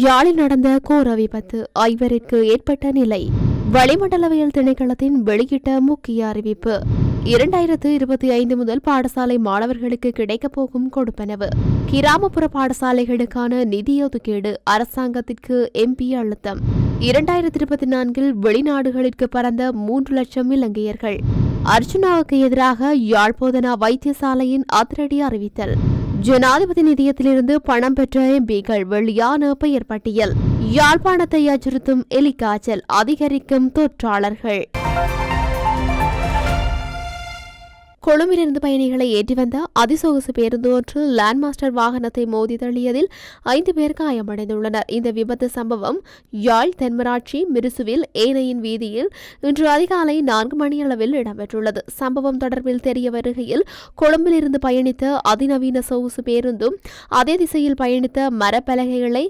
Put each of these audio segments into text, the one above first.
யாழில் நடந்த கோர விபத்து ஐவருக்கு ஏற்பட்ட நிலை. வளிமண்டலவியல் திணைக்களத்தின் வெளியிட்ட முக்கிய அறிவிப்பு இரண்டாயிரத்து இருபத்தி ஐந்து முதல் பாடசாலை மாணவர்களுக்கு கிடைக்கப் போகும் கொடுப்பனவு. கிராமப்புற பாடசாலைகளுக்கான நிதி ஒதுக்கீடு அரசாங்கத்திற்கு எம்பி அழுத்தம். இரண்டாயிரத்தி இருபத்தி நான்கில் வெளிநாடுகளிற்கு பறந்த மூன்று லட்சம் இலங்கையர்கள். அர்ஜுனாவுக்கு எதிராக யாழ்போதனா வைத்தியசாலையின் அதிரடி அறிவித்தல். ஜனாதிபதி நிதியத்திலிருந்து பணம் பெற்ற எம்பிக்கள் வெளியான பெயர் பட்டியல். யாழ்ப்பாணத்தை அச்சுறுத்தும் எலிக்காய்ச்சல் அதிகரிக்கும் தொற்றாளர்கள். கொழும்பிலிருந்து பயணிகளை ஏற்றி வந்த அதிசொகுசு பேருந்து ஒன்று லேண்ட்மாஸ்டர் வாகனத்தை மோதி தள்ளியதில் ஐந்து பேர் காயமடைந்துள்ளனர். இந்த விபத்து சம்பவம் யாழ் தென்மராட்சி மிருசுவில் ஏனையின் வீதியில் இன்று அதிகாலை நான்கு மணியளவில் இடம்பெற்றுள்ளது. சம்பவம் தொடர்பில் தெரிய வருகையில் கொழும்பிலிருந்து பயணித்த அதிநவீன சொகுசு பேருந்தும் அதே திசையில் பயணித்த மரப்பலகைகளை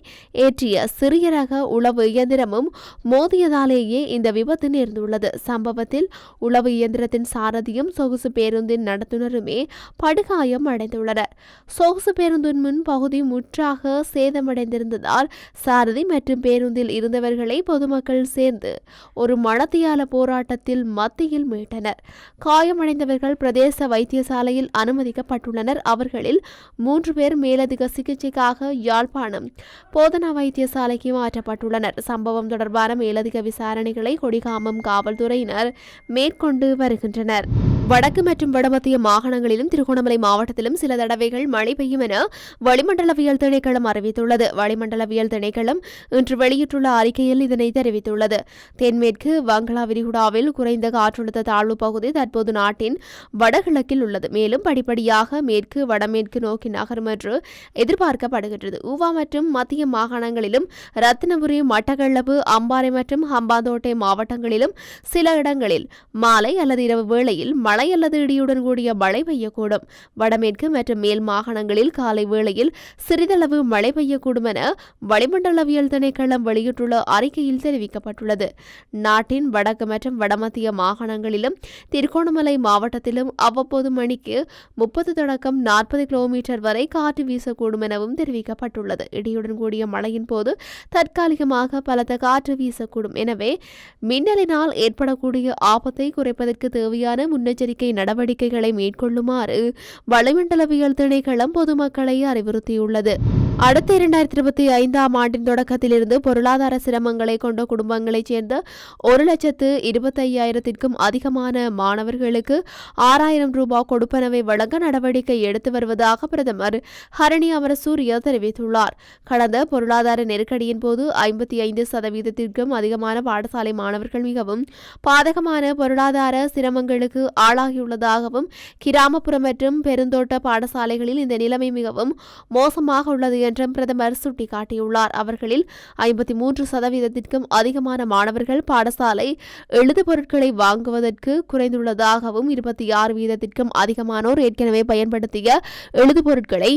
ஏற்றிய சிறிய ரக உளவு இயந்திரமும் மோதியதாலேயே இந்த விபத்து நேர்ந்துள்ளது. சம்பவத்தில் உளவு இயந்திரத்தின் சாரதியும் சொகுசு பேருந்து பேருந்தின் நடத்துனருமே படுகாயம் அடைந்துள்ளனர். சொகுசு பேருந்தின் முன் பகுதி முற்றாக சேதமடைந்திருந்ததால் சாரதி மற்றும் பேருந்தில் இருந்தவர்களை பொதுமக்கள் சேர்ந்து ஒரு மணத்தியால போராட்டத்தில் மத்தியில் மீட்டனர். காயமடைந்தவர்கள் பிரதேச வைத்தியசாலையில் அனுமதிக்கப்பட்டுள்ளனர். அவர்களில் மூன்று பேர் மேலதிக சிகிச்சைக்காக யாழ்ப்பாணம் போதனா வைத்தியசாலைக்கு மாற்றப்பட்டுள்ளனர். சம்பவம் தொடர்பான மேலதிக விசாரணைகளை கொடிகாமம் காவல்துறையினர் மேற்கொண்டு வருகின்றனர். வடக்கு மற்றும் வடமத்திய மாகாணங்களிலும் திருகோணமலை மாவட்டத்திலும் சில தடவைகள் மழை பெய்யும் என வளிமண்டலவியல் திணைக்களம் அறிவித்துள்ளது. வளிமண்டலவியல் திணைக்களம் இன்று வெளியிட்டுள்ள அறிக்கையில் இதனை தெரிவித்துள்ளது. தென்மேற்கு வங்களா விரிகுடாவில் குறைந்த காற்றழுத்த தாழ்வு பகுதி தற்போது நாட்டின் வடகிழக்கில் உள்ளது. மேலும் படிப்படியாக மேற்கு வடமேற்கு நோக்கி நகரும் என்று எதிர்பார்க்கப்படுகின்றது. ஊவா மற்றும் மத்திய மாகாணங்களிலும் ரத்தினபுரி மட்டக்களப்பு அம்பாறை மற்றும் ஹம்பாந்தோட்டை மாவட்டங்களிலும் சில இடங்களில் மாலை அல்லது இரவு வேளையில் மழை அல்லது இடியுடன் கூடிய மழை பெய்யக்கூடும். வடமேற்கு மற்றும் மேல் மாகாணங்களில் காலை வேளையில் சிறிதளவு மழை பெய்யக்கூடும் என வளிமண்டலவியல் திணைக்களம் வெளியிட்டுள்ள அறிக்கையில் தெரிவிக்கப்பட்டுள்ளது. நாட்டின் வடக்கு மற்றும் வடமத்திய மாகாணங்களிலும் திருகோணமலை மாவட்டத்திலும் அவ்வப்போது மணிக்கு முப்பது தொடக்கம் நாற்பது கிலோமீட்டர் வரை காற்று வீசக்கூடும் எனவும் தெரிவிக்கப்பட்டுள்ளது. இடியுடன் கூடிய மழையின் போது தற்காலிகமாக பலத்த காற்று வீசக்கூடும். எனவே மின்னலினால் ஏற்படக்கூடிய ஆபத்தை குறைப்பதற்கு தேவையான முன்னெச்சரிக்கை நடவடிக்கைகளை மேற்கொள்ளுமாறு வளிமண்டலவியல் திணைக்களம் பொதுமக்களை அறிவுறுத்தியுள்ளது. அடுத்த இரண்டாயிரத்தி இருபத்தி ஐந்தாம் ஆண்டின் தொடக்கத்திலிருந்து பொருளாதார சிரமங்களை கொண்ட குடும்பங்களைச் சேர்ந்த ஒரு லட்சத்து இருபத்தையாயிரத்திற்கும் அதிகமான மாணவர்களுக்கு ஆறாயிரம் ரூபாய் கொடுப்பனவை வழங்க நடவடிக்கை எடுத்து வருவதாக பிரதமர் ஹரணி அமரசூரிய தெரிவித்துள்ளார். கடந்த பொருளாதார நெருக்கடியின் போது ஐம்பத்தி ஐந்து சதவீதத்திற்கும் அதிகமான பாடசாலை மாணவர்கள் மிகவும் பாதகமான பொருளாதார சிரமங்களுக்கு ஆளாகியுள்ளதாகவும் கிராமப்புற மற்றும் பெருந்தோட்ட பாடசாலைகளில் இந்த நிலைமை மிகவும் மோசமாக உள்ளது என்றும் பிரதமர் சுட்டிக்காட்டியுள்ளார். அவர்களில் ஐம்பத்தி மூன்று சதவீதத்திற்கும் அதிகமான மாணவர்கள் பாடசாலை எழுது பொருட்களை வாங்குவதற்கு குறைந்துள்ளதாகவும் இருபத்தி ஆறு வீதத்திற்கும் அதிகமானோர் ஏற்கனவே பயன்படுத்திய எழுது பொருட்களை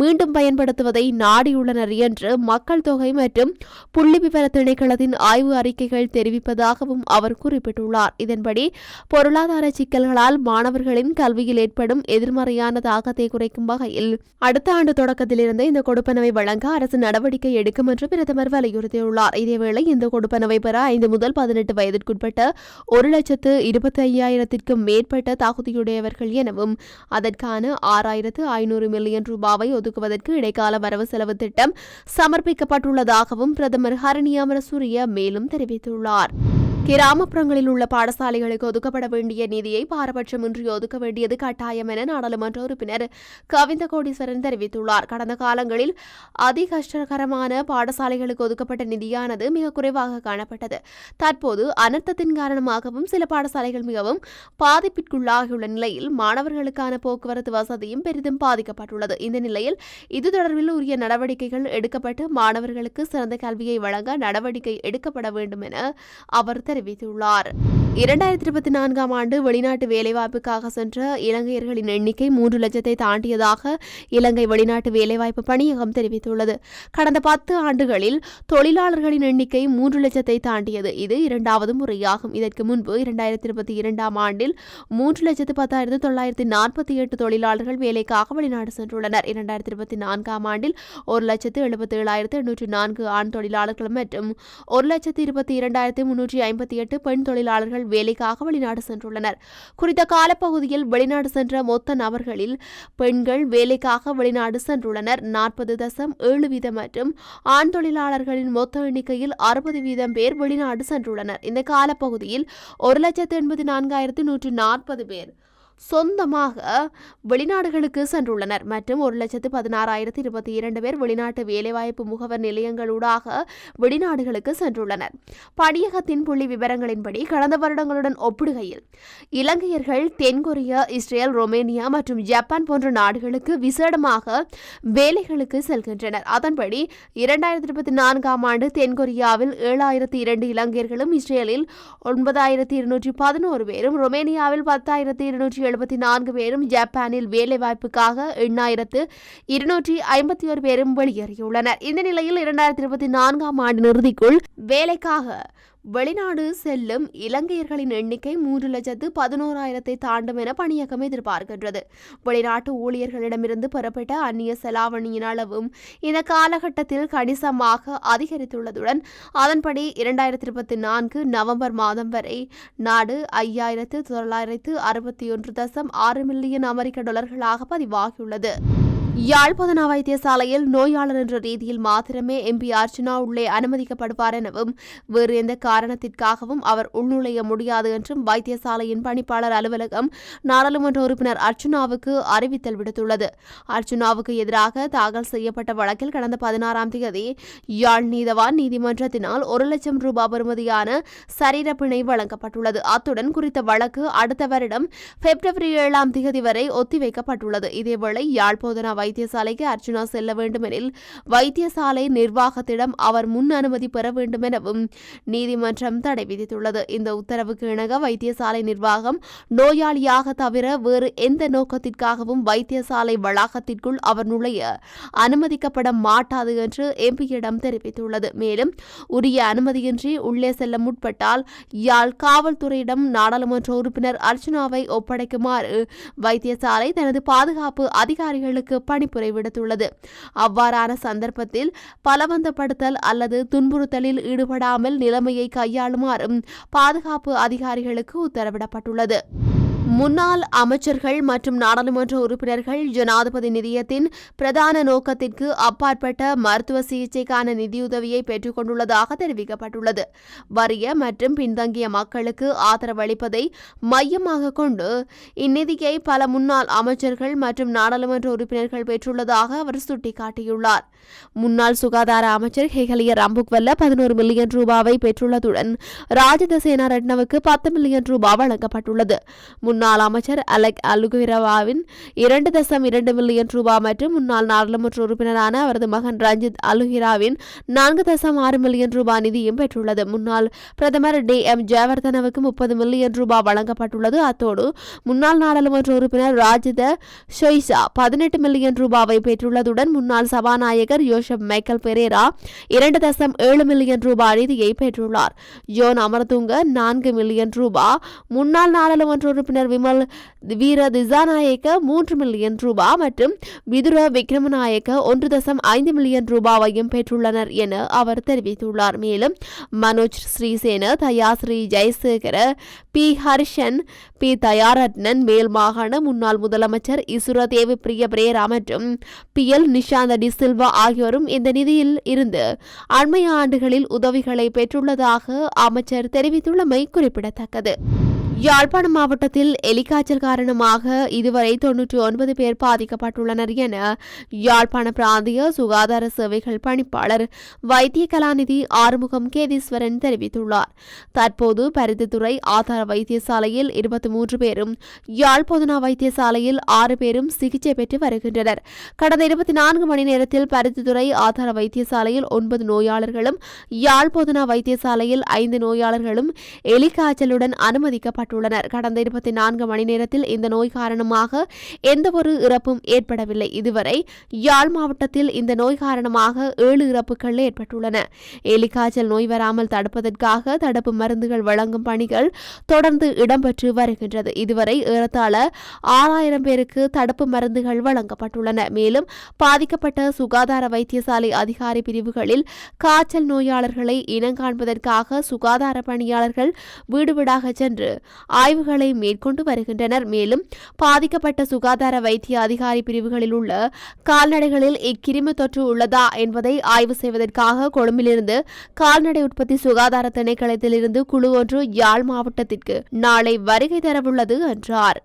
மீண்டும் பயன்படுத்துவதை நாடியுள்ளனர் என்று மக்கள் தொகை மற்றும் புள்ளி விவர திணைக்களத்தின் ஆய்வு அறிக்கைகள் தெரிவிப்பதாகவும் அவர் குறிப்பிட்டுள்ளார். இதன்படி பொருளாதார சிக்கல்களால் மாணவர்களின் கல்வியில் ஏற்படும் எதிர்மறையான தாக்கத்தை குறைக்கும் வகையில் அடுத்த ஆண்டு தொடக்கத்திலிருந்து இந்த கொடுப்பனவை வழங்க அரசு நடவடிக்கை எடுக்கும் என்று பிரதமர் வலியுறுத்தியுள்ளார். இதேவேளை இந்த கொடுப்பனவை பெற ஐந்து முதல் பதினெட்டு வயதிற்குட்பட்ட ஒரு லட்சத்து இருபத்தி ஐயாயிரத்திற்கும் மேற்பட்ட தகுதியுடையவர்கள் எனவும் அதற்கான ஆறாயிரத்து ஐநூறு மில்லியன் ரூபாவை ஒதுக்குவதற்கு இடைக்கால வரவு செலவு திட்டம் சமர்ப்பிக்கப்பட்டுள்ளதாகவும் பிரதமர் ஹரணியாமரசூரிய மேலும் தெரிவித்துள்ளார். கிராமப்புறங்களில் உள்ள பாடசாலைகளுக்கு ஒதுக்கப்பட வேண்டிய நிதியை பாரபட்சமின்றி ஒதுக்க வேண்டியது கட்டாயம் என நாடாளுமன்ற உறுப்பினர் கவிந்த கோடீஸ்வரன் தெரிவித்துள்ளார். கடந்த காலங்களில் அதி கஷ்டகரமான பாடசாலைகளுக்கு ஒதுக்கப்பட்ட நிதியானது மிக குறைவாக காணப்பட்டது. தற்போது அனர்த்தத்தின் காரணமாகவும் சில பாடசாலைகள் மிகவும் பாதிப்பிற்குள்ளாகியுள்ள நிலையில் மாணவர்களுக்கான போக்குவரத்து வசதியும் பெரிதும் பாதிக்கப்பட்டுள்ளது. இந்த நிலையில் இது தொடர்பில் உரிய நடவடிக்கைகள் எடுக்கப்பட்டு மாணவர்களுக்கு சிறந்த கல்வியை வழங்க நடவடிக்கை எடுக்கப்பட வேண்டும் என அவர் தெரிவித்துள்ளார். இரண்டாயிரத்தி இருபத்தி நான்காம் ஆண்டு வெளிநாட்டு வேலைவாய்ப்புக்காக சென்ற இலங்கையர்களின் எண்ணிக்கை மூன்று லட்சத்தை தாண்டியதாக இலங்கை வெளிநாட்டு வேலைவாய்ப்பு பணியகம் தெரிவித்துள்ளது. கடந்த பத்து ஆண்டுகளில் தொழிலாளர்களின் எண்ணிக்கை மூன்று லட்சத்தை தாண்டியது. இது இரண்டாவது முறையாகும். இதற்கு முன்பு இரண்டாயிரத்தி இருபத்தி இரண்டாம் ஆண்டில் மூன்று லட்சத்து பத்தாயிரத்து தொள்ளாயிரத்தி நாற்பத்தி எட்டு தொழிலாளர்கள் வேலைக்காக வெளிநாடு சென்றுள்ளனர். இரண்டாயிரத்தி இருபத்தி நான்காம் ஆண்டில் ஒரு லட்சத்து எழுபத்தி ஏழாயிரத்து எண்ணூற்றி நான்கு ஆண் தொழிலாளர்கள் மற்றும் ஒரு லட்சத்து இருபத்தி இரண்டாயிரத்து முன்னூற்றி ஐம்பத்தி எட்டு பெண் தொழிலாளர்கள் வேலைக்காக வெளிநாடு சென்றுள்ளனர். குறித்த காலப்பகுதியில் வெளிநாடு சென்ற மொத்த நபர்களில் பெண்கள் வேலைக்காக வெளிநாடு சென்றுள்ளனர். நாற்பது தசம் ஏழு வீதம் மற்றும் ஆண் தொழிலாளர்களின் மொத்த எண்ணிக்கையில் அறுபது வீதம் பேர் வெளிநாடு சென்றுள்ளனர். இந்த காலப்பகுதியில் ஒரு லட்சத்து எண்பத்தி நான்காயிரத்து நூற்று நாற்பது பேர் சொந்தமாக வெளிநாடுகளுக்கு சென்றுள்ளனர். மற்றும் ஒரு லட்சத்து பதினாறாயிரத்து இருபத்தி இரண்டு பேர் வெளிநாட்டு வேலைவாய்ப்பு முகவர் நிலையங்களூடாக வெளிநாடுகளுக்கு சென்றுள்ளனர். பணியகத்தின் புள்ளி விவரங்களின்படி கடந்த வருடங்களுடன் ஒப்பிடுகையில் இலங்கையர்கள் தென்கொரியா இஸ்ரேல் ரொமேனியா மற்றும் ஜப்பான் போன்ற நாடுகளுக்கு விசேடமாக வேலைகளுக்கு செல்கின்றனர். அதன்படி இரண்டாயிரத்தி இருபத்தி நான்காம் ஆண்டு தென்கொரியாவில் ஏழாயிரத்தி இரண்டு இலங்கையர்களும் இஸ்ரேலில் ஒன்பதாயிரத்தி இருநூற்றி பதினோரு பேரும் ரொமேனியாவில் பத்தாயிரத்தி இருநூற்றி எழுபத்தி நான்கு பேரும் ஜப்பானில் வேலைவாய்ப்புக்காக எண்ணாயிரத்து இருநூற்றி ஐம்பத்தி ஒரு பேரும் வெளியேறியுள்ளனர். இந்த நிலையில் இரண்டாயிரத்தி இருபத்தி நான்காம் ஆண்டு இறுதிக்குள் வேலைக்காக வெளிநாடு செல்லும் இலங்கையர்களின் எண்ணிக்கை மூன்று லட்சத்து பதினோராயிரத்தை தாண்டும் என பணியகம் எதிர்பார்க்கின்றது. வெளிநாட்டு ஊழியர்களிடமிருந்து பெறப்பட்ட அந்நிய செலாவணியின் அளவும் இந்த காலகட்டத்தில் கணிசமாக அதிகரித்துள்ளதுடன் அதன்படி இரண்டாயிரத்தி இருபத்தி நான்கு நவம்பர் மாதம் வரை நாடு ஐயாயிரத்து தொள்ளாயிரத்து அறுபத்தி ஒன்று தசம் ஆறு மில்லியன் அமெரிக்க டாலர்களாக பதிவாகியுள்ளது. யாழ்ப்பாண வைத்தியசாலையில் நோயாளர் என்ற ரீதியில் மாத்திரமே எம்பி அர்ச்சனா உள்ளே அனுமதிக்கப்படுவார் எனவும் வேறு எந்த காரணத்திற்காகவும் அவர் உள்நுழைய முடியாது என்றும் வைத்தியசாலையின் பணிப்பாளர் அலுவலகம் நாடாளுமன்ற உறுப்பினர் அர்ச்சுனாவுக்கு அறிவித்தல் விடுத்துள்ளது. அர்ச்சுனாவுக்கு எதிராக தாக்கல் செய்யப்பட்ட வழக்கில் கடந்த பதினாறாம் தேதி யாழ் நீதவான் நீதிமன்றத்தினால் ஒரு லட்சம் ரூபாய் பெறுமதியான சரீரப்பிணை வழங்கப்பட்டுள்ளது. அத்துடன் குறித்த வழக்கு அடுத்த வருடம் பிப்ரவரி ஏழாம் தேதி வரை ஒத்திவைக்கப்பட்டுள்ளது. இதேவேளை யாழ்ப்பாண வைத்தியசாலைக்கு அர்ச்சனா செல்ல வேண்டுமெனில் வைத்தியசாலை நிர்வாகத்திடம் அவர் முன் அனுமதி பெற வேண்டும் எனவும் நீதிமன்றம் தடை விதித்துள்ளது. இந்த உத்தரவுக்கு இணங்க வைத்தியசாலை நிர்வாகம் நோயாளியாக தவிர வேறு எந்த நோக்கத்திற்காகவும் வைத்தியசாலை வளாகத்திற்குள் அவர் நுழைய அனுமதிக்கப்பட மாட்டாது என்று எம்பியிடம் தெரிவித்துள்ளது. மேலும் உரிய அனுமதியின்றி உள்ளே செல்ல முற்பட்டால் யாழ் காவல்துறையிடம் நாடாளுமன்ற உறுப்பினர் அர்ச்சனாவை ஒப்படைக்குமாறு வைத்தியசாலை தனது பாதுகாப்பு அதிகாரிகளுக்கு பணிப்புரை விடுத்துள்ளது அவ்வாறான சந்தர்ப்பத்தில் பலவந்தப்படுத்தல் அல்லது துன்புறுத்தலில் ஈடுபடாமல் நிலைமையை கையாளுமாறும் பாதுகாப்பு அதிகாரிகளுக்கு உத்தரவிடப்பட்டுள்ளது. முன்னாள் அமைச்சர்கள் மற்றும் நாடாளுமன்ற உறுப்பினர்கள் ஜனாதிபதி நிதியத்தின் பிரதான நோக்கத்திற்கு அப்பாற்பட்ட மருத்துவ சிகிச்சைக்கான நிதியுதவியை பெற்றுக் கொண்டுள்ளதாக தெரிவிக்கப்பட்டுள்ளது. வறிய மற்றும் பின்தங்கிய மக்களுக்கு ஆதரவளிப்பதை மையமாக கொண்டு இந்நிதியை பல முன்னாள் அமைச்சர்கள் மற்றும் நாடாளுமன்ற உறுப்பினர்கள் பெற்றுள்ளதாக அவர் சுட்டிக்காட்டியுள்ளார். முன்னாள் சுகாதார அமைச்சர் ஹெகலிய ரம்புக்வல்ல பதினோரு மில்லியன் ரூபாவை பெற்றுள்ளதுடன் ராஜித சேனா ரட்னவுக்கு பத்து மில்லியன் ரூபாய் வழங்கப்பட்டுள்ளது. முன்னாள் அமைச்சர் அலெக் அலுகிரவாவின் இரண்டு தசம் இரண்டு மில்லியன் ரூபாய் மற்றும் முன்னாள் நாடாளுமன்ற உறுப்பினரான அவரது மகன் ரஞ்சித் அலுகிராவின் நான்கு தசம் ஆறு மில்லியன் ரூபாய் நிதியும் பெற்றுள்ளது. முன்னாள் பிரதமர் டி. எம். ஜெயவர்தனவுக்கு முப்பது மில்லியன் ரூபாய் வழங்கப்பட்டுள்ளது. அத்தோடு முன்னாள் நாடாளுமன்ற உறுப்பினர் ராஜித ஷொய்சா பதினெட்டு மில்லியன் ரூபாவை பெற்றுள்ளதுடன் முன்னாள் சபாநாயகர் யோசப் மைக்கேல் பெரேரா இரண்டு தசம் ஏழு மில்லியன் ரூபாய் நிதியை பெற்றுள்ளார். ஜோன் அமர்துங்க நான்கு மில்லியன் ரூபாய் முன்னாள் நாடாளுமன்ற உறுப்பினர் விமல் வீர திசாநாயக்க மூன்று மில்லியன் ரூபாய் மற்றும் விதுர விக்ரமநாயக்க ஒன்று தசம் ஐந்து மில்லியன் ரூபாவையும் பெற்றுள்ளனர் என அவர் தெரிவித்துள்ளார். மேலும் மனோஜ் ஸ்ரீசேன தயாஸ்ரீ ஜெயசேகர பி ஹர்ஷன் பி தயாரட்னன் மேல் மாகாண முன்னாள் முதலமைச்சர் இசுர தேவப்பிரிய பிரேரா மற்றும் பி எல் நிஷாந்த டி சில்வா ஆகியோரும் இந்த நிதியில் இருந்து அண்மைய ஆண்டுகளில் உதவிகளை பெற்றுள்ளதாக அமைச்சர் தெரிவித்துள்ளமை குறிப்பிடத்தக்கது. யாழ்ப்பாணம் மாவட்டத்தில் எலிக்காய்ச்சல் காரணமாக இதுவரை தொன்னூற்றி ஒன்பது பேர் பாதிக்கப்பட்டுள்ளனர் என யாழ்ப்பாண பிராந்திய சுகாதார சேவைகள் பணிப்பாளர் வைத்திய கலாநிதி ஆறுமுகம் கேதீஸ்வரன் தெரிவித்துள்ளார். தற்போது பருத்தித்துறை ஆதார வைத்தியசாலையில் இருபத்தி மூன்று பேரும் யாழ் பொதுனா வைத்தியசாலையில் ஆறு பேரும் சிகிச்சை பெற்று வருகின்றனர். கடந்த இருபத்தி நான்கு மணி நேரத்தில் பருத்தித்துறை ஆதார வைத்தியசாலையில் ஒன்பது நோயாளர்களும் யாழ் பொதுனா வைத்தியசாலையில் ஐந்து நோயாளர்களும் எலிக்காய்ச்சலுடன் அனுமதிக்கப்பட்டனர். கடந்த இருபத்தி நான்கு மணி நேரத்தில் இந்த நோய் காரணமாக எந்தவொரு இறப்பும் ஏற்படவில்லை. இதுவரை யாழ் மாவட்டத்தில் இந்த நோய் காரணமாக ஏழு இறப்புகள் ஏற்பட்டுள்ளன. எலிக்காய்ச்சல் நோய் வராமல் தடுப்பதற்காக தடுப்பு மருந்துகள் வழங்கும் பணிகள் தொடர்ந்து இடம்பெற்று வருகின்றது. இதுவரை ஏறத்தாழ ஆறாயிரம் பேருக்கு தடுப்பு மருந்துகள் வழங்கப்பட்டுள்ளன. மேலும் பாதிக்கப்பட்ட சுகாதார வைத்தியசாலை அதிகாரி பிரிவுகளில் காய்ச்சல் நோயாளர்களை இனங்காண்பதற்காக சுகாதார பணியாளர்கள் வீடு வீடாக சென்று ஆய்வுகளை மேற்கொண்டு வருகின்றனர். மேலும் பாதிக்கப்பட்ட சுகாதார வைத்திய அதிகாரி பிரிவுகளில் உள்ள கால்நடைகளில் இக்கிருமி தொற்று உள்ளதா என்பதை ஆய்வு செய்வதற்காக கொழும்பிலிருந்து கால்நடை உற்பத்தி சுகாதார திணைக்களத்திலிருந்து குழு ஒன்று யாழ் மாவட்டத்திற்கு நாளை வருகை தரவுள்ளது என்றார்.